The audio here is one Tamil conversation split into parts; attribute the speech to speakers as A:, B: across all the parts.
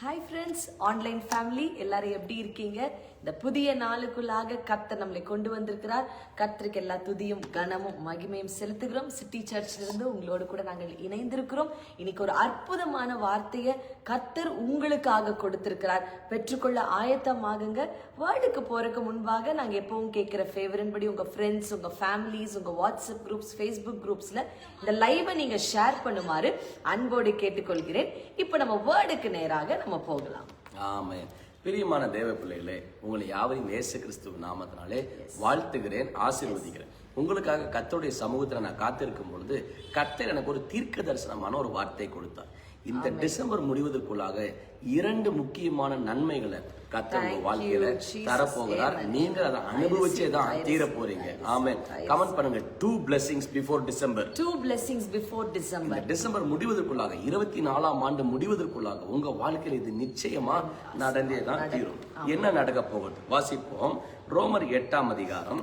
A: ஹாய் ஃப்ரெண்ட்ஸ் ஆன்லைன் ஃபேமிலி எல்லாரும் எப்படி இருக்கீங்க? இந்த புதிய நாளுக்குள்ளாக கர்த்தர் நம்மளை கொண்டு வந்திருக்கிறார். கர்த்தருக்கு எல்லா துதியும் கனமும் மகிமையும் செலுத்துகிறோம். சிட்டி சர்ச்ல இருந்து உங்களோடு கூட நாங்கள் இணைந்திருக்கிறோம். இன்னைக்கு ஒரு அற்புதமான வார்த்தையை கர்த்தர் உங்களுக்காக கொடுத்திருக்கிறார். பெற்றுக்கொள்ள ஆயத்தமாகுங்க. வேர்டுக்கு போறதுக்கு முன்பாக நாங்க எப்பவும் கேட்கிற ஃபேவரன் படி உங்க ஃப்ரெண்ட்ஸ் உங்க ஃபேமிலிஸ் உங்க வாட்ஸ்அப் குரூப்ஸ் ஃபேஸ்புக் குரூப்ஸ்ல இந்த லைவை நீங்க ஷேர் பண்ணுமாறு அன்போடு கேட்டுக்கொள்கிறேன். இப்போ நம்ம வேர்டுக்கு நேராக நம்ம போகலாம்.
B: ஆமாம் பிரியமான தேவ பிள்ளைகளே உங்களை யாவரையும் இயேசு கிறிஸ்துவ நாமத்தினாலே வாழ்த்துகிறேன் ஆசீர்வதிக்கிறேன். உங்களுக்காக கர்த்தருடைய சமூகத்தில் நான் காத்திருக்கும் பொழுது கர்த்தர் எனக்கு ஒரு தீர்க்க தரிசனமான ஒரு வார்த்தை கொடுத்தார். இந்த டிசம்பர் முடிவதற்குள்ளாக இரண்டு முக்கியமான நன்மைகளை கர்த்தர் உங்க வாழ்க்கையில தரப்போகிறார். நீங்க அதை அனுபவிச்சே தான் தீர போறீங்க. ஆமே கமெண்ட் பண்ணுங்க. Two blessings before December
A: two blessings before December
B: December முடிவதற்குள்ளாக இருபத்தி நாலாம் ஆண்டு முடிவதற்குள்ளாக உங்க வாழ்க்கையில இது நிச்சயமா நடந்தே தான் தீரும். என்ன நடக்க போகுது? வாசிப்போம். ரோமர் எட்டாம் அதிகாரம்.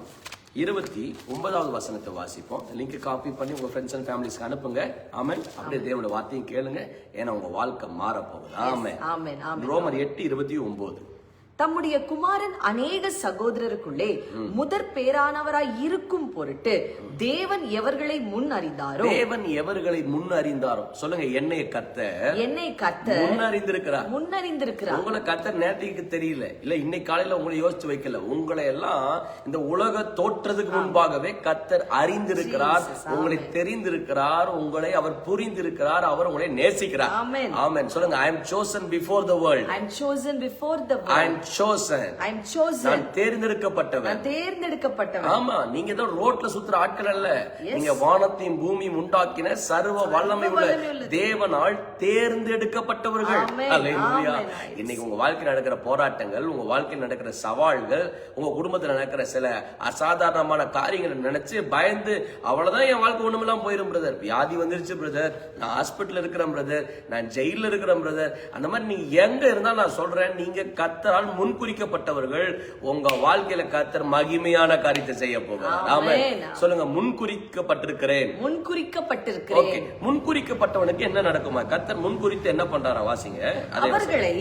B: இருபத்தி ஒன்பதாவது வசனத்தை வாசிப்போம். லிங்க் காப்பி பண்ணி உங்க ஃப்ரெண்ட்ஸ் அண்ட் ஃபேமிலிஸ்க்கு அனுப்புங்க. ஆமென் அப்படியே தேவனோட வார்த்தையும் கேளுங்க. ஏன்னா உங்க வாழ்க்கை மாற போகுது ஆமென்.
A: ஆமென். ஆமென்.
B: ரோமர் எட்டு இருபத்தி ஒன்பது.
A: தம்முடைய குமாரன் அநேக சகோதரருக்குள்ளே முதற் பேரானவராய் இருக்கும் பொருட்டு தேவன் எவர்களை முன் அறிந்தாரோ
B: தேவன் எவர்களை முன் அறிந்தாரோ சொல்லுங்க என்னைய கத்த
A: என்னை கத்த
B: முன் அறிந்திருக்கிறார் உங்களை கத்தர் நேற்றுக்கு தெரியல. இல்ல இன்னைக்கு காலையில உங்களை யோசிச்சு வைக்கல. உங்களை எல்லாம் இந்த உலக தோற்றதுக்கு முன்பாகவே கத்தர் அறிந்திருக்கிறார். உங்களை தெரிந்திருக்கிறார். உங்களை அவர் புரிந்திருக்கிறார். அவர் உங்களை நேசிக்கிறார்.
A: Amen.
B: ஆமென். சொல்லுங்க I am chosen before the world
A: I am chosen before the
B: I
A: world.
B: Am chosen.
A: I am chosen.
B: நான் தேர்ந்தெடுக்கப்பட்டவன்.
A: நான் தேர்ந்தெடுக்கப்பட்டவன்.
B: ஆமா நீங்க தான் ரோட்ல சுத்துற ஆட்கள் அல்ல. நீங்க வானத்தையும் பூமியும் உண்டாக்கின சர்வ வல்லமை உள்ள தேவனால் தேர்ந்தெடுக்கப்பட்டவர்கள். இன்னைக்கு உங்க வாழ்க்கையில் நடக்கிற போராட்டங்கள் உங்க வாழ்க்கையில் நடக்கிற சவால்கள் உங்க குடும்பத்துல நடக்கிற சில அசாதாரணமான காரியங்களை நினைச்சு பயந்து அவ்வளவுதான் என் வாழ்க்கை ஒண்ணுமெல்லாம் போயிரும் பிரதர் வியாதி வந்துருச்சு பிரதர் நான் ஹாஸ்பிட்டல் இருக்கிறேன் பிரதர் நான் ஜெயில இருக்கிறேன் பிரதர் அந்த மாதிரி நீங்க எங்க இருந்தா நான் சொல்றேன் நீங்க கத்தரால் முன்குறிக்கப்பட்டவர்கள் உங்க வாழ்க்கையில கத்தர் மகிமையான காரியத்தை செய்ய போகிறார்
A: Amen.
B: சொல்லுங்க முன்குறிக்கப்பட்டிருக்கிறேன்.
A: முன்குறிக்கப்பட்டிருக்கிறேன்.
B: ஓகே முன்குறிக்கப்பட்டவனுக்கு என்ன நடக்குமா? கத்தர் முன்குறித்து என்ன பண்றாரா? வாசிங்க.
A: அவர்களை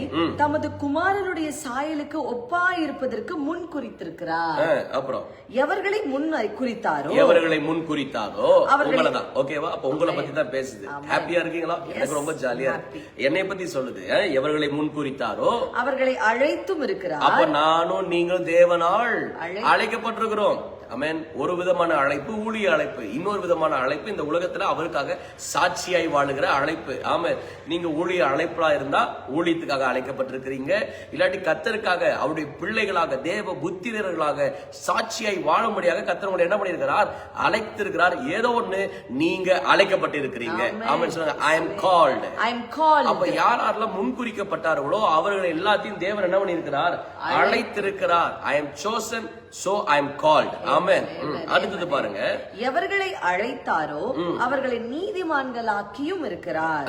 A: தமது குமாரனுடைய சாயலுக்கு ஒப்பாயிருப்பதற்கு முன் குறித்திருக்கிறார்
B: அப்புறம்?
A: எவர்களை முன் குறித்தாரோ?
B: எவர்களை முன் குறித்தாரோ உங்களை தான் ஓகேவா அப்ப உங்களை பத்தி தான் பேசுது. ஹாப்பியா இருக்கீங்களா? எனக்கு ரொம்ப ஜாலியா இருக்கு. என்னை பத்தி சொல்லுது. எவர்களை முன் குறித்தாரோ
A: அவர்களை அழைத்தும் இருக்கிறார்.
B: அப்ப நானும் நீங்களும் தேவனால்
A: அழை-
B: அழைக்கப்பட்டிருக்கிறோம். அமேன் ஒரு விதமான அழைப்பு ஊழிய அழைப்பு. இன்னொரு விதமான அழைப்பு இந்த உலகத்துல அவருக்காக சாட்சியாய் வாழுகிற அழைப்பு. ஆமென் நீங்க ஊழிய அழைப்பா இருந்தா ஊழியத்துக்காக அழைக்கப்பட்டிருக்கிறீங்க. இல்லாட்டி கத்தருக்காக அவருடைய பிள்ளைகளாக தேவ புத்திரர்களாக சாட்சியாய் வாழும்படியாக கத்தர் உங்களை என்ன பண்ணியிருக்கிறார்? அழைத்திருக்கிறார். ஏதோ ஒண்ணு நீங்க அழைக்கப்பட்டிருக்கிறீங்க. ஆமென் சொல்லுங்க I am called
A: I am call
B: அப்ப யார் யாரெல்லாம் முன்குறிக்கப்பட்டார்களோ அவர்கள் எல்லாத்தையும் தேவன் என்ன பண்ணியிருக்கிறார்? அழைத்திருக்கிறார். I am chosen so I am called amen அடுத்தது பாருங்க.
A: எவர்களை அழைத்தாரோ அவர்களை நீதிமான்களாக்கியும் இருக்கிறார்.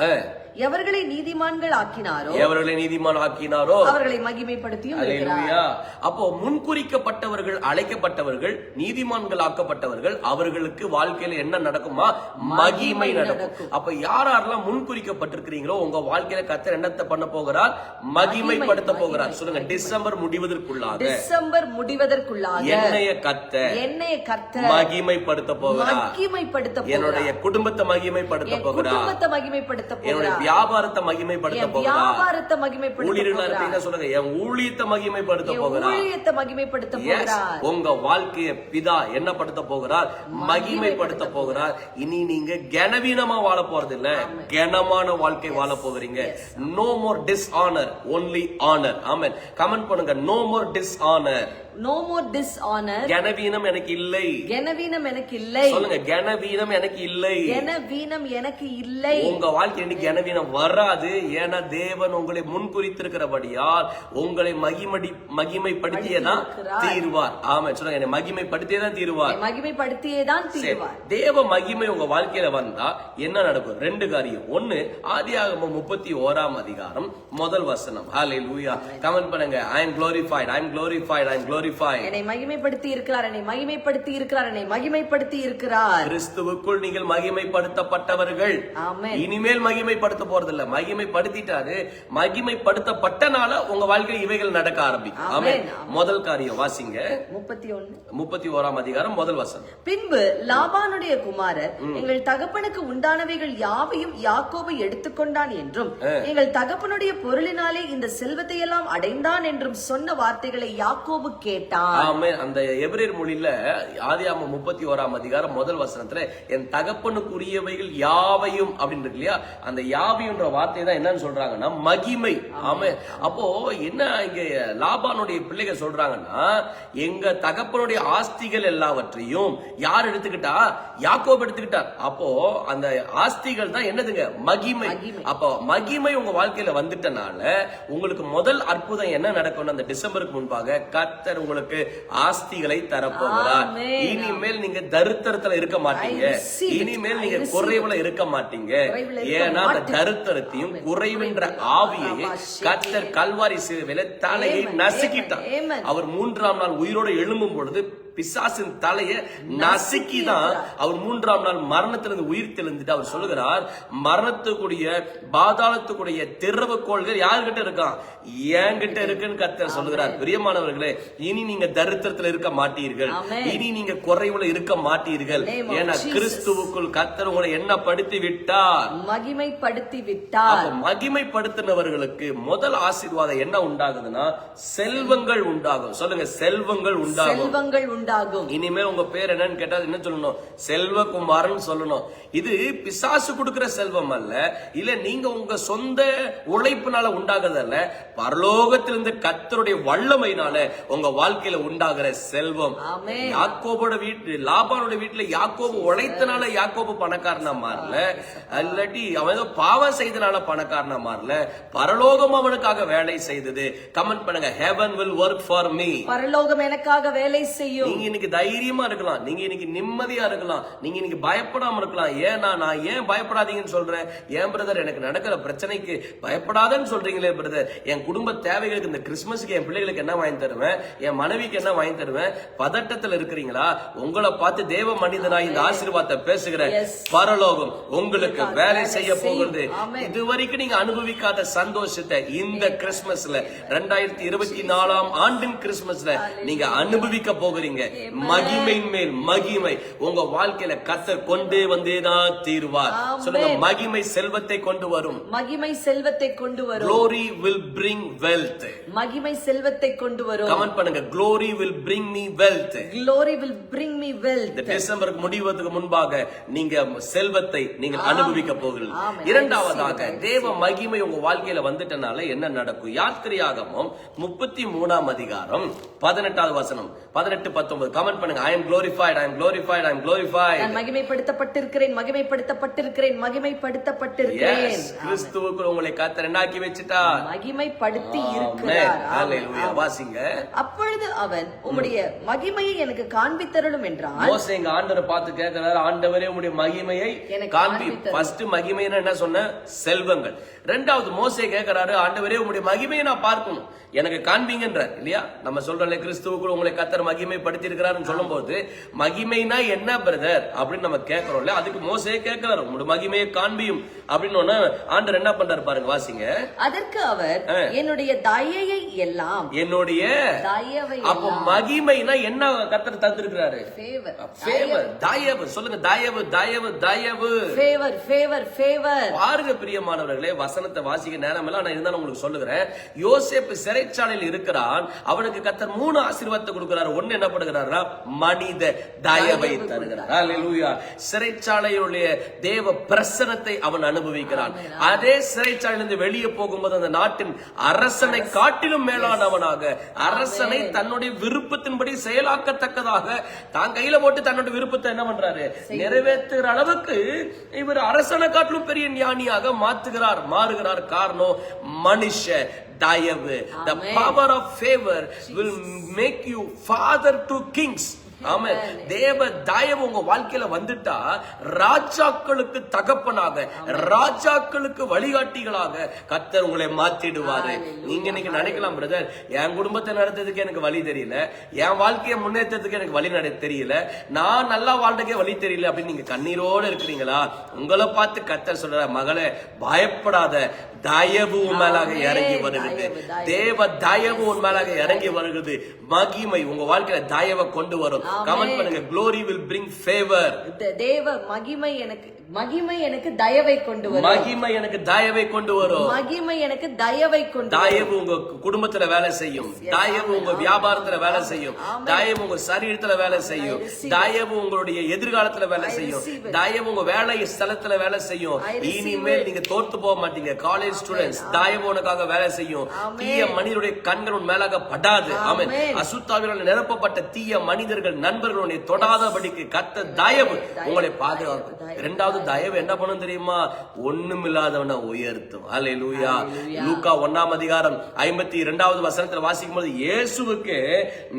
A: எவர்களை நீதிமான்கள் ஆக்கினாரோ
B: எவர்களை நீதிமான் ஆக்கினாரோ
A: அவர்களை மகிமைப்படுத்தியும்.
B: அப்போ முன்குறிக்கப்பட்டவர்கள் அழைக்கப்பட்டவர்கள் நீதிமான்கள் ஆக்கப்பட்டவர்கள் அவர்களுக்கு வாழ்க்கையில என்ன நடக்குமா? மகிமை நடக்கும். அப்ப யார் யாரெல்லாம் முன்குறிக்கப்பட்டிருக்கிறீங்களோ உங்க வாழ்க்கையில கத்தர் என்னத்தை பண்ண போகிறார்? மகிமைப்படுத்த போகிறார். சொல்லுங்க டிசம்பர் முடிவதற்குள்ளாக.
A: டிசம்பர் முடிவதற்குள்ளாக
B: என்னைய கத்த
A: என்னைய கர்த்த
B: மகிமைப்படுத்த போகிறார்.
A: மகிமைப்படுத்த
B: என்னுடைய குடும்பத்தை மகிமைப்படுத்த போகிறார்.
A: குடும்பத்தை மகிமைப்படுத்த போகிறார்.
B: வியாபாரத்தை மகிமைப்படுத்த போகிறார்.
A: வியாபாரத்தை மகிமைப்படுத்த
B: ஊழியர்களா இருப்பீங்கன்னா சொல்லுங்க என் ஊழியத்தை மகிமைப்படுத்த போகிறார்.
A: ஊழியத்தை மகிமைப்படுத்த போகிறார்.
B: உங்க வாழ்க்கைய பிதா என்ன படுத்த போகிறார் மகிமைப்படுத்த போகிறார். இனி நீங்க கனவீனமா வாழ போறது இல்ல கனமான வாழ்க்கை வாழ போகிறீங்க. No more dishonour only honour amen. Comment பண்ணுங்க no more dishonour
A: no more dishonour
B: கனவீனம் எனக்கு இல்லை.
A: கனவீனம் எனக்கு இல்லை.
B: சொல்லுங்க கனவீனம் எனக்கு இல்லை.
A: கனவீனம் எனக்கு இல்லை.
B: உங்க வாழ்க்கை இன்னைக்கு கனவீனம் வராது. ஏன்னா தேவன் உங்களை முன்குறித்திருக்கிறபடியால் உங்களை மகிமடி மகிமைப்படுத்தியே தான் தீர்வார். ஆமா சொல்லுங்க என்னை மகிமைப்படுத்தியே தான் தீர்வார்.
A: என்னை மகிமைப்படுத்தியேதான்
B: சரி,
A: தீர்வார்.
B: தேவ மகிமை உங்க வாழ்க்கையில வந்தா என்ன நடக்கும்? ரெண்டு காரியம். ஒண்ணு ஆதியாகமம் முப்பத்தி ஓராம் அதிகாரம் முதல் வசனம். ஹalleluya கமெண்ட் பண்ணுங்க. I am glorified I am glorified I am glorified. Glorified
A: என்னை மகிமைப்படுத்தி இருக்கிறார் என்னை மகிமைப்படுத்தி இருக்கிறார் என்னை மகிமைப்படுத்தி இருக்கிறார்.
B: கிறிஸ்துவுக்குள் நீங்கள் மகிமைப்படுத்தப்பட்டவர்கள்.
A: ஆமென்.
B: இனிமேல் மகிமைப்படுத்த போறதில்ல. மகிமைப்படுத்திட்டாரு. மகிமைப்படுத்தப்பட்டனால உங்க வாழ்க்கையில் இவைகள் நடக்க ஆரம்பிக்கும். ஆமென். முதல் காரியம் வாசிங்க.
A: முப்பத்தி ஒண்ணு
B: முப்பத்தி ஓராம் அதிகாரம் முதல் வசனம்.
A: பின்பு லாபானுடைய குமாரர் எங்கள் தகப்பனுக்கு உண்டானவைகள் யாவையும் யாக்கோபு எடுத்துக்கொண்டான் என்றும் எங்கள் தகப்பனுடைய பொருளினாலே இந்த செல்வத்தை எல்லாம் அடைந்தான் என்றும் சொன்ன வார்த்தைகளை யாக்கோபு கேட்டான்
B: ஆமென் அந்த எபிரேர் மொழியில ஆதியாம முப்பத்தி ஓராம் அதிகாரம் முதல் வசனத்துல என் தகப்பனுக்குரியவைகள் யாவையும் அப்படின்னு இருக்கு இல்லையா? அந்த யாவையுன்ற வார்த்தை தான் என்னன்னு சொல்றாங்கன்னா மகிமை ஆமே. அப்போ என்ன இங்க லாபானுடைய பிள்ளைகள் சொல்றாங்கன்னா எங்க தகப்பனுடைய ஆஸ்திகள் எல்லாவற்றையும் யார் எடுத்துக்கிட்டா? யாக்கோப் எடுத்துக்கிட்டார். அப்போ அந்த ஆஸ்திகள் தான் என்னதுங்க? மகிமை.
A: மகிமை.
B: அப்போ மகிமை உங்க வாழ்க்கையில வந்துட்டனால உங்களுக்கு முதல் அற்புதம் என்ன நடக்கும் அந்த டிசம்பருக்கு முன்பாக கர்த்தர் உங்களுக்கு ஆஸ்திகளை தரப்போகிறார். இனிமேல் நீங்க தரித்திரத்துல இருக்க மாட்டீங்க. இனிமேல் நீங்க குறைவுல இருக்க மாட்டீங்க ஏன்னா அந்த. தரித்திரத்தையும். குறைவின்ற ஆவியை
A: ஆமா,
B: கர்த்தர் கல்வாரி சிலுவையில தலையை. நசுக்கிட்டார். அவர் மூன்றாம் நாள் உயிரோடு எழும்பும் பொழுது பிசாசின் தலையை நசுக்கிதான் அவர் மூன்றாம் நாள் மரணத்திலிருந்து உயிர் தெளிந்துட்டு அவர் சொல்லுகிறார் மரணத்துக்குரிய பாதாளத்துக்குரிய திறவுகோள்கள் யார்கிட்ட இருக்கான் என்கிட்ட இருக்குன்னு கர்த்தர் சொல்லுகிறார். பிரியமானவர்களே இனி நீங்க தரித்திரத்துல இருக்க மாட்டீர்கள். இனி நீங்க குறைவுல இருக்க மாட்டீர்கள். ஏன்னா. கிறிஸ்துவுக்குள் கர்த்தர் உங்களை என்ன படுத்தி விட்டார்
A: மகிமைப்படுத்தி விட்டார்
B: மகிமைப்படுத்தினவர்களுக்கு முதல் ஆசீர்வாதம் என்ன உண்டாகுதுன்னா செல்வங்கள் உண்டாகும். சொல்லுங்க செல்வங்கள் உண்டாகும்.
A: செல்வங்கள் உண்டாகும்.
B: இனிமே உங்க பேர் என்னன்னு கேட்டா என்ன சொல்லணும்? செல்வகுமாரன் சொல்லணும். இது பிசாசு கொடுக்கிற செல்வம் அல்ல. இல்ல நீங்க உங்க சொந்த உழைப்புனால உண்டாகிறது அல்ல பரலோகத்திலிருந்து கத்தருடைய வல்லமையினால உங்க வாழ்க்கையில உண்டாகிற செல்வம். யாக்கோபோட வீட்டு லாபானோட வீட்டுல யாக்கோபு உழைத்தனால யாக்கோபு பணக்காரனா மாறல. இல்லாட்டி அவன் ஏதோ பாவம் செய்தனால பணக்காரனா மாறல. பரலோகம் அவனுக்காக வேலை செய்தது. கமெண்ட் பண்ணுங்க. Heaven will work for me
A: பரலோகம் எனக்காக வேலை செய்யும்.
B: நீங்க இன்னைக்கு தைரியமா இருக்கலாம். நீங்க இன்னைக்கு நிம்மதியா இருக்கலாம். நீங்க இன்னைக்கு பயப்படாம இருக்கலாம். ஏன்னா நான் ஏன் பயப்படாதீங்கன்னு சொல்றேன்? ஏன் பிரதர் எனக்கு நடக்கிற பிரச்சனைக்கு பயப்படாதன்னு சொல்றீங்களே பிரதர் என் குடும்ப தேவைகளுக்கு இந்த கிறிஸ்மஸ்க்கு என் பிள்ளைகளுக்கு என்ன வாங்கி தருவேன்? என் மனைவிக்கு என்ன வாங்கி தருவேன்? பதட்டத்துல இருக்கிறீங்களா? உங்களை பார்த்து தேவ மனிதனா இந்த ஆசீர்வாதத்தை பேசுகிறேன். பரலோகம் உங்களுக்கு வேலை செய்ய போகிறது. இதுவரைக்கும் நீங்க அனுபவிக்காத சந்தோஷத்தை இந்த கிறிஸ்மஸ்ல ரெண்டாயிரத்தி இருபத்தி நாலாம் ஆண்டின் கிறிஸ்மஸ்ல நீங்க அனுபவிக்க போகிறீங்க. மகிமையின் மேல் மகிமை. உங்க வாழ்க்கையில கத்தர் கொண்டே வந்தேதான் தீர்வார். சொல்லுங்க மகிமை செல்வத்தை கொண்டு வரும்.
A: மகிமை செல்வத்தை கொண்டு வரும்.
B: Glory will bring wealth.
A: மகிமை செல்வத்தை கொண்டு வரும்.
B: கமெண்ட் பண்ணுங்க. Glory will bring me wealth.
A: Glory will bring me wealth.
B: இந்த டிசம்பருக்கு முடிவதற்கு முன்பாக நீங்க செல்வத்தை நீங்கள் அனுபவிக்க போகிறீர்கள். இரண்டாவதாக தேவ மகிமை உங்க வாழ்க்கையில வந்துட்டனால என்ன நடக்கும்? யாத்திரையாகமும் முப்பத்தி மூணாம் அதிகாரம் பதினெட்டாவது வசனம். பதினெட்டு பத்தொன்பது. கமெண்ட் பண்ணுங்க. I am glorified I am glorified I am glorified.
A: நான் மகிமைப்படுத்தப்பட்டிருக்கிறேன் மகிமைப்படுத்தப்பட்டிருக்கிறேன் மகிமைப்படுத்தப்பட்டிருக்கிறேன்.
B: கிறிஸ்துவுக்குள் உங்களை கத்தர் என்னாக்கி வச்சுட்டார்
A: மகிமைப்படுத்தி. இருக்கிறார்.
B: வாசிங்க.
A: அப்பொழுது அவன் உம்முடைய மகிமையை எனக்கு காண்பித்தருளும் என்றான்
B: மோசே எங்க ஆண்டவரை பார்த்து கேட்கிறாரு ஆண்டவரே உடைய மகிமையை காண்பி. ஃபர்ஸ்ட் மகிமைன்னா என்ன சொன்ன? செல்வங்கள். ரெண்டாவது மோசே கேட்கிறாரு ஆண்டவரே உடைய மகிமையை நான் பார்க்கணும். எனக்கு காண்பீங்கன்றார். இல்லையா? நம்ம சொல்றோம்ல கிறிஸ்துவுக்குள் உங்களை கத்தர் மகிமைப்படுத்தி இருக்கிறாருன்னு சொல்லும்போது மகிமைனா என்ன பிரதர் அப்படின்னு நம்ம கேட்கிறோம்ல அதுக்கு மோசே கேட்கிறாரு. உங்களுடைய மகிமையை காண்பியும். அப்படின்னு ஒண்ணு ஆண்டவர் என்ன பண்றாரு பாருங்க வாசிங்க.
A: அதற்கு அவர் என்னுடைய தயையை எல்லாம்
B: என்னுடைய அப்ப மகிமைனா என்ன கத்தர் தந்திருக்கிறாரு? ஃபேவர் தயவு. சொல்லுங்க தயவு தயவு தயவு.
A: Favor favor
B: பாருங்க பிரியமானவர்களே வசனத்தை வாசிக்க நேரம் எல்லாம் நான் இருந்தாலும் உங்களுக்கு சொல்லுகிறேன். யோசேப்பு சிறைச்சாலையில் இருக்கிறான். அவனுக்கு கத்தர் மூணு ஆசீர்வாதத்தை கொடுக்கிறார். ஒண்ணு என்ன பண்ணுகிறாரா மனித தயவை தருகிறார். சிறைச்சாலையுடைய தேவ பிரசனத்தை அவன் அனுபவிக்கிறான். அதே சிறைச்சாலையிலிருந்து வெளியே போகும்போது அந்த நாட்டின் அரசனை காட்டிலும் மேலானவனாக அரசனை தன்னுடைய விருப்பத்தின்படி செயலாக்கத்தக்கதாக தான் கையில போட்டு தன்னுடைய விருப்பத்தை என்ன பண்றாரு? நிறைவேற்றுகிற அளவுக்கு இவர் அரசனை காட்டிலும் பெரிய ஞானியாக மாத்துகிறார் மாறுகிறார். காரணம் மனுஷ தயவு the
A: Amen.
B: power of favor will make you father to kings ஆமா தேவ தயவு உங்க வாழ்க்கையில வந்துட்டா ராஜாக்களுக்கு தகப்பனாக ராஜாக்களுக்கு வழிகாட்டிகளாக கத்தர் உங்களை மாத்திடுவாரு. நீங்க இன்னைக்கு நினைக்கலாம் பிரதர் என் குடும்பத்தை நடத்துறதுக்கு எனக்கு வழி தெரியல. என் வாழ்க்கையை முன்னேற்றத்துக்கு எனக்கு வழி நட தெரியல. நான் நல்லா வாழ்றதுக்கே வழி தெரியல அப்படின்னு நீங்க கண்ணீரோட இருக்கிறீங்களா? உங்களை பார்த்து கத்தர் சொல்ற மகளே பயப்படாத. தயவு மேலாக இறங்கி வருகிறது. தேவ தயவு உன் மேலாக இறங்கி வருகிறது. மகிமை உங்க வாழ்க்கையில தயவை கொண்டு வரும். கமெண்ட் பண்ணுங்க. Glory will bring favor.
A: த- தேவ மகிமை எனக்கு மகிமை எனக்கு தயவை கொண்டு வரும்.
B: மகிமை எனக்கு தயவை கொண்டு வரும்.
A: மகிமை எனக்கு தயவை கொண்டு.
B: தயவு உங்க குடும்பத்துல வேலை செய்யும். தயவு உங்க வியாபாரத்துல வேலை செய்யும். தயவு உங்க சரீரத்துல வேலை செய்யும். தயவு உங்களுடைய எதிர்காலத்துல வேலை செய்யும். தயவு உங்க வேலை ஸ்தலத்துல வேலை செய்யும். இனிமேல் நீங்க தோத்து போக மாட்டீங்க. காலேஜ் ஸ்டூடெண்ட்ஸ் தயவு உனக்காக வேலை செய்யும். தீய மனிதனுடைய கண்கள் உன் மேலாக படாது. ஆமென். அசுத்தாவினால் நிரப்பப்பட்ட தீய மனிதர்கள் நண்பர்கள் உன்னை தொடாதபடிக்கு கத்த தயவு. உங்களை பாதுகாக்கும். இரண்டாவது தயவு என்ன பண்ணும் தெரியுமா? ஒண்ணுமில்லாதவனை உயர்த்தும். அல்லேலூயா லூக்கா ஒன்னாம் அதிகாரம் ஐம்பத்தி இரண்டாவது வசனத்துல வாசிக்கும் போது இயேசுவுக்கு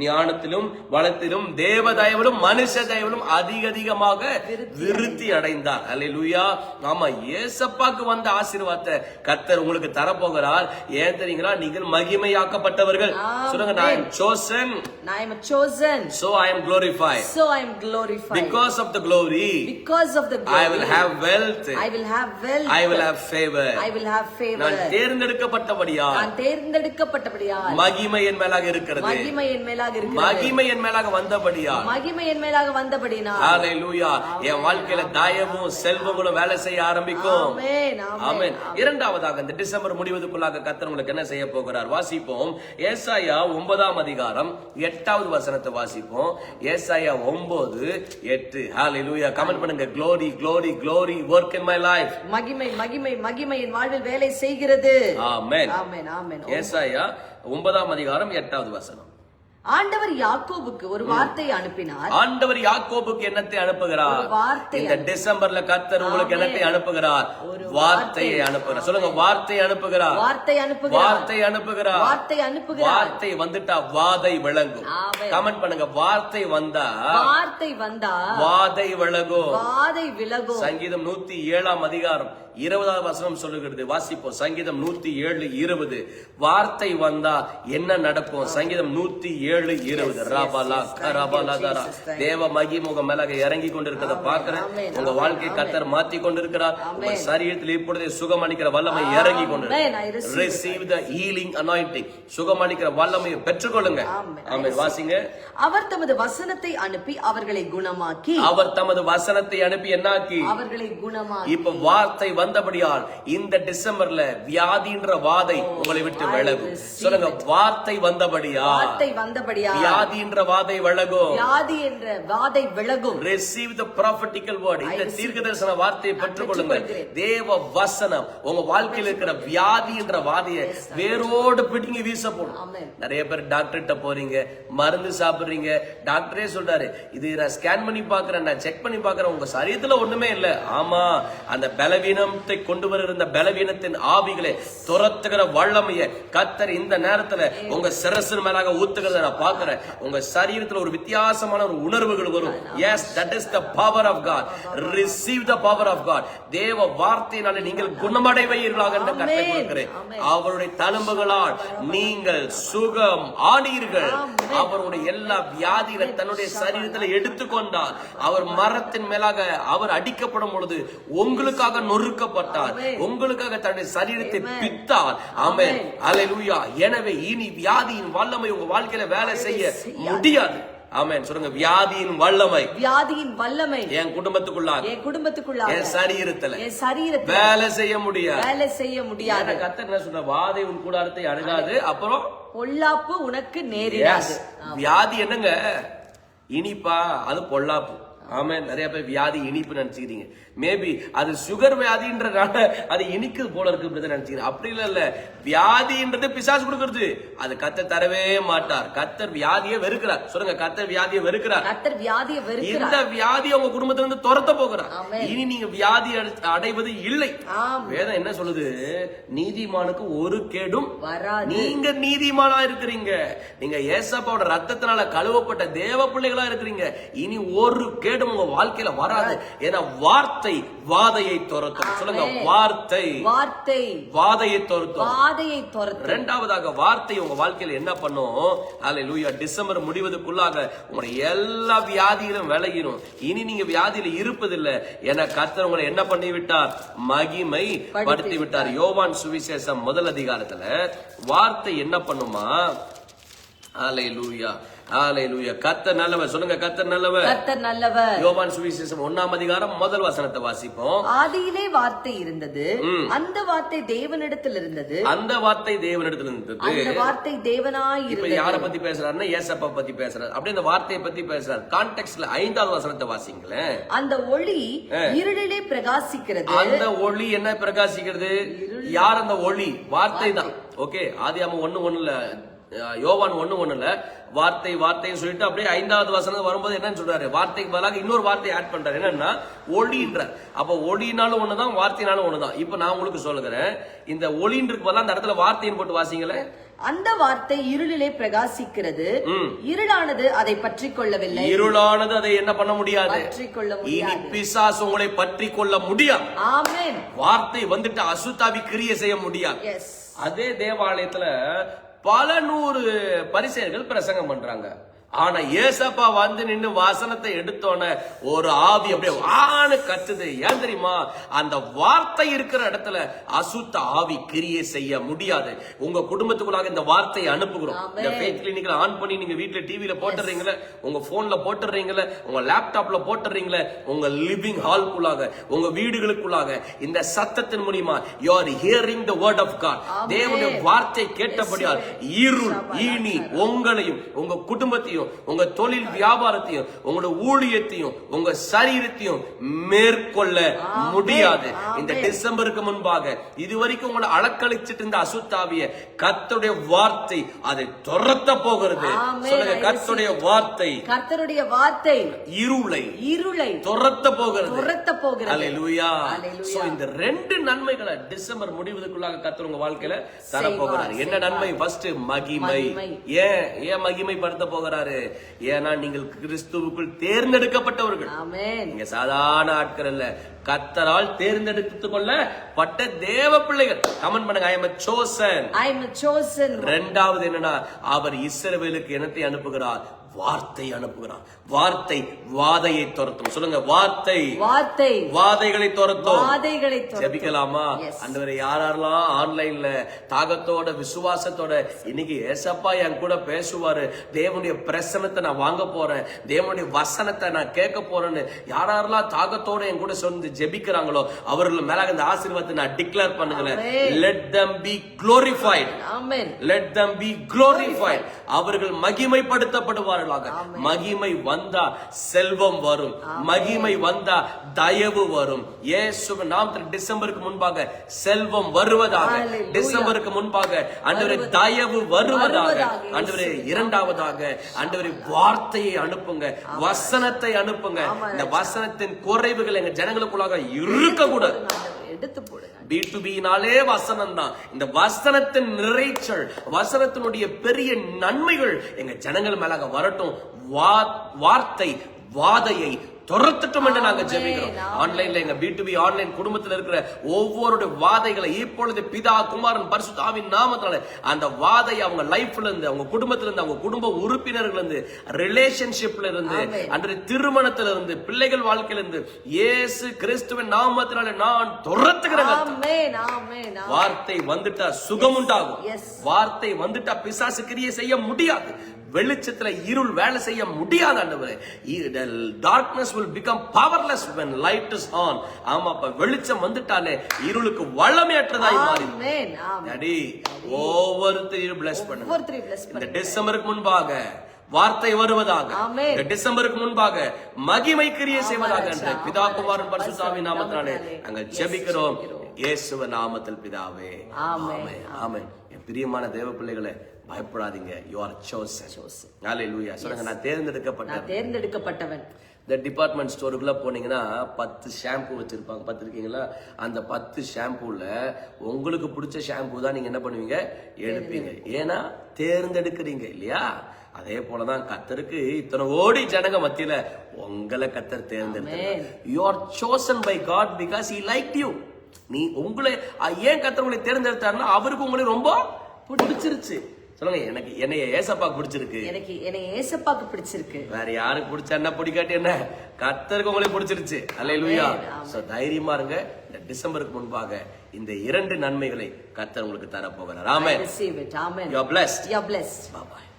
B: ஞானத்திலும் வளத்திலும் தேவ தயவிலும் மனுஷ தயவிலும் அதிக அதிகமாக விருத்தி அடைந்தார். அல்லேலூயா ஆமா ஏசப்பாக்கு வந்த ஆசீர்வாதத்தை கர்த்தர் உங்களுக்கு தரப்போகிறார். ஏன் தெரியுங்களா? நீங்கள் மகிமையாக்கப்பட்டவர்கள். சொல்லுங்க நான் chosen.
A: I am chosen.
B: So I am glorified.
A: So I am glorified.
B: Because of the glory
A: because of the
B: I will
A: glory
B: have wealth.
A: I will have wealth.
B: I will have favor.
A: I will have favor.
B: நான் தேர்ந்தெடுக்கப்பட்டபடியா
A: நான் தேர்ந்தெடுக்கப்பட்டபடியால்
B: மகிமை என் மேலாக இருக்கிறது.
A: மகிமை என் மேலாக இருக்கிறது.
B: மகிமை என் மேலாக வந்தபடியா
A: மகிமை என் மேலாக வந்தபடினா
B: ஹalleluya என் வாழ்க்கையில தயவும் செல்வங்களும் வேலை செய்ய ஆரம்பிக்கும்.
A: ஆமென் ஆமென்.
B: இரண்டாவதாக இந்த டிசம்பர் முடிவதற்குள்ளாக கர்த்தர் உங்களுக்கு என்ன செய்ய போகிறார்? வாசிப்போம். ஏசாயா ஒன்பதாம் அதிகாரம் எட்டாவது வசனத்தை வாசிப்போம். ஏசாயா ஒன்பது எட்டு. ஹalleluya கமெண்ட் பண்ணுங்க. Glory glory glory work in my life.
A: மகிமை மகிமை மகிமை என் வாழ்வில் வேலை செய்கிறது.
B: ஆமென்
A: ஆமென் ஆமென்
B: ஏசாயா ஒன்பதாம் அதிகாரம் எட்டாவது வசனம்.
A: ஆண்டவர் யாக்கோபுக்கு ஒரு வார்த்தை அனுப்பினார்.
B: ஆண்டவர் யாக்கோபுக்கு என்னத்தை அனுப்புகிறார்?
A: வார்த்தை
B: இந்த டிசம்பர்ல கர்த்தர் உங்களுக்கு என்னத்தை அனுப்புகிறார்? வார்த்தையை அனுப்புகிறார். சொல்லுங்க வார்த்தை அனுப்புகிறார்.
A: வார்த்தை அனுப்புகிறார்.
B: வார்த்தை அனுப்புகிறார்.
A: வார்த்தை அனுப்புகிறார்.
B: வார்த்தை வந்துட்டா வாதை விளங்கும். கமெண்ட் பண்ணுங்க வார்த்தை வந்தா
A: வார்த்தை வந்தா
B: வாதை விலகும்
A: வாதை விலகும்.
B: சங்கீதம் நூத்தி ஏழாம் அதிகாரம் இருபதாவது வசனம் சொல்லுகிறது. வாசிப்போம். சங்கீதம் நூத்தி ஏழு இருபது. வார்த்தை வந்தா என்ன நடக்கும்? சங்கீதம் நூத்தி ஏழு இருபது. ராபாலா கராபாலா தாரா தேவ மகிமுக மேலாக இறங்கி கொண்டிருக்கிறத பாக்குறேன். உங்க வாழ்க்கை கத்தர் மாத்தி கொண்டிருக்கிறார். உங்க சரீரத்தில் இப்பொழுதே சுகமளிக்கிற வல்லமை இறங்கி கொண்டு
A: Amen. I receive
B: receive the healing anointing சுகமளிக்கிற வல்லமையை பெற்றுக்கொள்ளுங்க. ஆமென். வாசிங்க.
A: அவர் தமது வசனத்தை அனுப்பி அவர்களை குணமாக்கி.
B: அவர் தமது வசனத்தை அனுப்பி என்னாக்கி?
A: அவர்களை குணமாக்கி.
B: இப்ப வார்த்தை வந்தபடியால் இந்த டிசம்பர்ல வியாதின்ற வாதை உங்களை விட்டு விலகும். சொல்லுங்க வார்த்தை வந்தபடியா
A: வார்த்தை வந்தபடியா
B: வியாதின்ற வாதை விலகும்.
A: வியாதி என்ற வாதை விலகும்.
B: ரிசீவ் த ப்ராஃபட்டிக்கல் வேர்ட் இந்த தீர்க்கதரிசன வார்த்தையை பெற்றுக்கொள்ளுங்க தேவ வசனம் உங்க வாழ்க்கையில் இருக்கிற வியாதி என்ற வாதையை வேரோடு பிடுங்கி வீச போடும் நிறைய பேர் டாக்டர்கிட்ட போறீங்க மருந்து சாப்பிடுறீங்க. டாக்டரே சொல்றாரு இது நான் ஸ்கேன் பண்ணி பாக்குறேன் நான் செக் பண்ணி பாக்குறேன் உங்க சரீரத்துல ஒண்ணுமே இல்ல. ஆமா அந்த பலவீனத்தை கொண்டு வருகிற இந்த பலவீனத்தின் ஆவிகளை துரத்துகிற வல்லமைய கத்தர் இந்த நேரத்துல உங்க சிரசின் மேலாக ஊத்துகிறத பாக்குறேன் உங்க சரீரத்துல ஒரு வித்தியாசமான ஒரு உணர்வுகள் வரும். Yes that is the power of God receive the power of God தேவ வார்த்தையினால நீங்கள் குணமடைவீர்களாக என்று கட்டளை. கொடுக்கிறேன். அவருடைய தழும்புகளால் நீங்கள் சுகம் ஆனீர்கள். அவருடைய எல்லா வியாதிகளை தன்னுடைய சரீரத்தில் எடுத்துக்கொண்டார். அவர் மரத்தின் மேலாக அவர் அடிக்கப்படும் பொழுது உங்களுக்காக நொறுக்கப்பட்டார். உங்களுக்காக தன்னுடைய சரீரத்தை பித்தார். ஆமென். அல்லேலூயா எனவே இனி வியாதியின் வல்லமை உங்க வாழ்க்கையில வேலை செய்ய முடியாது. ஆமென். சொல்லுங்க வியாதியின் வல்லமை.
A: வியாதியின் வல்லமை.
B: என் குடும்பத்துக்குள்ளாக.
A: என் குடும்பத்துக்குள்ளாக.
B: என் சரீரத்துல.
A: என் சரீரத்தில்.
B: வேலை செய்ய முடியாது.
A: வேலை செய்ய முடியாது.
B: கர்த்தர் என்ன சொல்ற வாதை உன் கூடாரத்தை அணுகாது. அப்புறம்?
A: பொல்லாப்பு உனக்கு. நேரிடாது.
B: வியாதி என்னங்க? இனிப்பா அது பொல்லாப்பு. ஆமா நிறைய பேர் வியாதி இனிப்பு நினைச்சுக்கிறீங்க. மேபி அது சுகர் வியாதின்றனால அது இனிக்குது போல இருக்கு நினைச்சுக்கிறேன் அப்படி இல்ல இல்ல. வியாதின்றது பிசாசு கொடுக்கறது. அது கத்தர் தரவே மாட்டார். கத்தர் வியாதியை வெறுக்கிறார். சொல்லுங்க கத்தர் வியாதியை வெறுக்கிறார்.
A: கர்த்தர் வியாதியை வெறுக்கிறார்.
B: இந்த வியாதி உங்க குடும்பத்துல இருந்து துரத்த போகிறார். இனி நீங்க வியாதி அடை- அடைவது இல்லை. வேதம் என்ன சொல்லுது? நீதிமானுக்கு ஒரு கேடும்
A: வராது.
B: நீங்க நீதிமானா இருக்கிறீங்க. நீங்க ஏசப்பாவோட ரத்தத்தினால கழுவப்பட்ட தேவ பிள்ளைகளா இருக்கிறீங்க. இனி ஒரு கேடும் உங்க வாழ்க்கையில வராது. ஏன்னா வார்த்தை வாதையை துரத்தும். சொல்லுங்க. வார்த்தை.
A: வார்த்தை
B: வாதையை துரத்தும்.
A: பாதையை துரத்து
B: இரண்டாவதாக வார்த்தை உங்க வாழ்க்கையில என்ன பண்ணும்? அல்லேலூயா டிசம்பர் முடிவதற்குள்ளாக உங்களுடைய எல்லா வியாதிகளும் விலகிடும் இனி நீங்க வியாதியில இருப்பதில்லை. என கர்த்தர் உங்களை என்ன பண்ணி விட்டார் மகிமை படுத்தி விட்டார் யோவான் சுவிசேஷம் முதல் அதிகாரத்துல வார்த்தை என்ன பண்ணுமா? அல்லேலூயா அல்லேலூயா கர்த்தர் நல்லவர். சொல்லுங்க கர்த்தர் நல்லவர்.
A: கர்த்தர் நல்லவர்.
B: யோவான் சுவிசேஷம் ஒன்னாம் அதிகாரம் முதல் வசனத்தை வாசிப்போம்.
A: ஆதியிலே வார்த்தை இருந்தது. அந்த வார்த்தை தேவனிடத்தில் இருந்தது.
B: அந்த வார்த்தை தேவனிடத்தில் இருந்தது.
A: அந்த வார்த்தை தேவனாய்
B: இப்ப யார பத்தி பேசுறாருன்னா ஏசப்பா பத்தி பேசுறாரு. அப்படியே இந்த வார்த்தையை பத்தி பேசுறாரு. கான்டெக்ட்ல ஐந்தாவது வசனத்தை வாசிங்களேன்.
A: அந்த ஒளி இருளிலே பிரகாசிக்கிறது.
B: அந்த ஒளி என்ன பிரகாசிக்கிறது? யார் அந்த ஒளி? வார்த்தை தான். ஓகே ஆதியாம ஒண்ணு ஒண்ணுல யோவான் ஒண்ணு ஒண்ணுல வார்த்தை வார்த்தைன்னு சொல்லிட்டு அப்படியே ஐந்தாவது வசனம் வரும்போது என்னன்னு சொல்றாரு? வார்த்தைக்கு பதிலாக இன்னொரு வார்த்தை ஆட் பண்றாரு. என்னன்னா ஒளின்றார். அப்ப ஒளினாலும் ஒண்ணுதான் வார்த்தைனாலும் ஒண்ணுதான். இப்ப நான் உங்களுக்கு சொல்லுகிறேன் இந்த ஒளின்றதுக்கு பதிலா அந்த இடத்துல வார்த்தைன்னு போட்டு வாசிங்களேன்.
A: அந்த வார்த்தை இருளிலே பிரகாசிக்கிறது. இருளானது அதை பற்றி கொள்ளவில்லை.
B: இருளானது அதை என்ன பண்ண முடியாது? இனி பிசாசு உங்களை பற்றி கொள்ள முடியாது.
A: ஆமென்.
B: வார்த்தை வந்துட்டு அசுத்தாவி கிரியை செய்ய முடியாது. அதே தேவாலயத்துல பல நூறு பரிசெயர்கள் பிரசங்கம் பண்றாங்க. ஆனா ஏசப்பா வந்து நின்னு வாசனத்தை எடுத்தோன்னே ஒரு ஆவி அப்படியே ஆணு கத்துது. ஏன் தெரியுமா? அந்த வார்த்தை இருக்கிற இடத்துல அசுத்த ஆவி கிரியை செய்ய முடியாது. உங்க குடும்பத்துக்குள்ளாக இந்த வார்த்தையை அனுப்புகிறோம். இந்த ஃபேத் கிளினிக்ல ஆன் பண்ணி நீங்க வீட்ல டிவில போட்டுறீங்களே உங்க போன்ல போட்டுறீங்களே உங்க லேப்டாப்ல போட்டுறீங்களே உங்க லிவிங் ஹால்குள்ளாக உங்க வீடுகளுக்குள்ளாக இந்த சத்தத்தின் மூலியமா you are hearing the word of God தேவனுடைய வார்த்தை கேட்டபடியால் இருள் ஈனி உங்களையும் உங்க குடும்பத்தையும் உங்க தொழில் வியாபாரத்தையும் உங்களோட ஊழியத்தையும் உங்க சரீரத்தையும் மேற்கொள்ள முடியாது. இந்த டிசம்பருக்கு முன்பாக இதுவரைக்கும் உங்களை அலக்களிச்சிட்டு இருந்த அசுத்தாவிய கர்த்தருடைய வார்த்தை அதை துரத்த போகிறது. சொல்லுங்க கர்த்தருடைய வார்த்தை.
A: கர்த்தருடைய வார்த்தை
B: இருளை
A: இருளை
B: துரத்த போகிறது.
A: துரத்த போகிறது.
B: அல்லேலூயா. சோ இந்த ரெண்டு நன்மைகளை டிசம்பர் முடிவதற்குள்ளாக கர்த்தர் உங்க வாழ்க்கையில தர போகிறார் என்ன நன்மை? ஃபர்ஸ்ட் மகிமை.
A: மகிமை.
B: ஏன்? ஏன் மகிமைப்படுத்த போகிறாரு? ஏன்னா நீங்கள் கிறிஸ்துவுக்குள் தேர்ந்தெடுக்கப்பட்டவர்கள். நீங்க சாதாரண ஆட்கள் அல்ல. கத்தரால் தேர்ந்தெடுத்துக் கொள்ளப்பட்ட தேவ பிள்ளைகள். கமெண்ட் பண்ணுங்க I am chosen
A: I am chosen.
B: ரெண்டாவது என்னன்னா அவர் இஸ்ரவேலுக்கு என்னத்தை அனுப்புகிறார். வார்த்தை அனுப்புகிறார் வார்த்தை வாதையை துரத்தும். சொல்லுங்க வார்த்தை.
A: வார்த்தை.
B: வாதைகளை துரத்தும்.
A: வாதைகளை.
B: ஜெபிக்கலாமா. அந்தவரை யாரெல்லாம் ஆன்லைன்ல தாகத்தோட விசுவாசத்தோட இன்னைக்கு ஏசப்பா என் கூட பேசுவாரு. தேவனுடைய பிரசனத்தை நான் வாங்க போறேன். தேவனுடைய வசனத்தை நான் கேட்க போறேன்னு யாரெல்லாம் தாகத்தோட என் கூட சொந்து ஜெபிக்கிறாங்களோ அவர்கள் மேல இந்த ஆசீர்வாதத்தை நான் declare
A: Amen.
B: Let them be
A: amen
B: let them be glorified. அவர்கள் மகிமைப்படுத்தப்படுவார்களாக மகிமை வந்தா செல்வம் வரும். மகிமை வந்தா தயவு வரும். நாமத்தில் டிசம்பருக்கு முன்பாக செல்வம் வருவதாக. டிசம்பருக்கு முன்பாக ஆண்டவரே தயவு வருவதாக. ஆண்டவரே இரண்டாவதாக. ஆண்டவரே வார்த்தையை அனுப்புங்க. வசனத்தை அனுப்புங்க. இந்த வசனத்தின் குறைவுகள் எங்க ஜனங்களுக்குள்ளாக இருக்க கூடாது
A: எடுத்து போடுங்க
B: பி டு பினாலே வசனம் தான் இந்த வசனத்தின் நிறைச்சல் வசனத்தினுடைய பெரிய நன்மைகள் எங்க ஜனங்கள் மேலாக வரட்டும். வா- வார்த்தை வாதையை துரத்தட்டும் என்று நாங்க ஜெபிக்கிறோம். ஆன்லைன்ல எங்க பி டு பி ஆன்லைன் குடும்பத்துல இருக்கிற ஒவ்வொருடைய வாதைகளை இப்பொழுது பிதா குமாரன் பரிசுத்தாவின் நாமத்தினால அந்த வாதை அவங்க லைஃப்ல இருந்து அவங்க குடும்பத்துல இருந்து அவங்க குடும்ப உறுப்பினர்கள் இருந்து ரிலேஷன்ஷிப்ல இருந்து அன்றைய திருமணத்துல இருந்து பிள்ளைகள் வாழ்க்கையில இருந்து இயேசு கிறிஸ்துவின் நாமத்தினால நான் துரத்துகிறேன். வார்த்தை வந்துட்டா சுகம் உண்டாகும். வார்த்தை வந்துட்டா பிசாசு கிரியை செய்ய முடியாது. வெளிச்சத்துல இருள் வேலை செய்ய முடியாது ஆண்டவரே darkness will become powerless when light is on. ஆமா அப்ப வெளிச்சம் வந்துட்டாலே இருளுக்கு வல்லமையற்றதாய் மாறி டாடி ஒவ்வொருத்தரையும் bless
A: ஒவ்வொருத்தரையும் bless
B: இந்த டிசம்பருக்கு முன்பாக வார்த்தை வருவதாக டிசம்பருக்கு முன்பாக மகிமை கிரியை செய்வதாக என்று. பிதா குமாரன். பரிசுத்தாவின் நாமத்தினாலே நாங்கள் ஜெபிக்கிறோம். இயேசுவ நாமத்தில் பிதாவே.
A: ஆமென்.
B: ஆமென். என் பிரியமான தேவ பிள்ளைகளே பயப்படாதீங்க. You are chosen.
A: Chosen.
B: Hallelujah சொல்லுங்க நான் தேர்ந்தெடுக்கப்பட்டேன்
A: நான் தேர்ந்தெடுக்கப்பட்டவன்.
B: இந்த டிபார்ட்மெண்ட் ஸ்டோருக்குள்ள போனீங்கன்னா பத்து ஷாம்பு வச்சிருப்பாங்க. பார்த்துருக்கீங்களா? அந்த பத்து ஷாம்புல உங்களுக்கு பிடிச்ச ஷாம்பு தான் நீங்க என்ன பண்ணுவீங்க? எடுப்பீங்க. ஏன்னா தேர்ந்தெடுக்கிறீங்க இல்லையா? அதே போலதான் கத்தருக்கு இத்தனை கோடி ஜனங்க மத்தியில உங்களை கத்தர் தேர்ந்தெடுத்தார் you are chosen by God because he liked you. நீ உங்களை ஏன் கத்தர் உங்களை தேர்ந்தெடுத்தாருன்னா அவருக்கு உங்களை ரொம்ப பிடிச்சிருச்சு. சொல்லுங்க எனக்கு என்னைய ஏசப்பாக்கு பிடிச்சிருக்கு.
A: எனக்கு என்னை ஏசப்பாக்கு பிடிச்சிருக்கு.
B: வேற யாருக்கு பிடிச்சா என்ன பிடிக்காட்டி என்ன? கத்தருக்கு உங்களுக்கு பிடிச்சிருச்சு. அல்லேலூயா சோ தைரியமா இருங்க. இந்த டிசம்பருக்கு முன்பாக இந்த இரண்டு நன்மைகளை கத்தர் உங்களுக்கு தர போகிறார் amen
A: receive it. Amen.
B: You are
A: you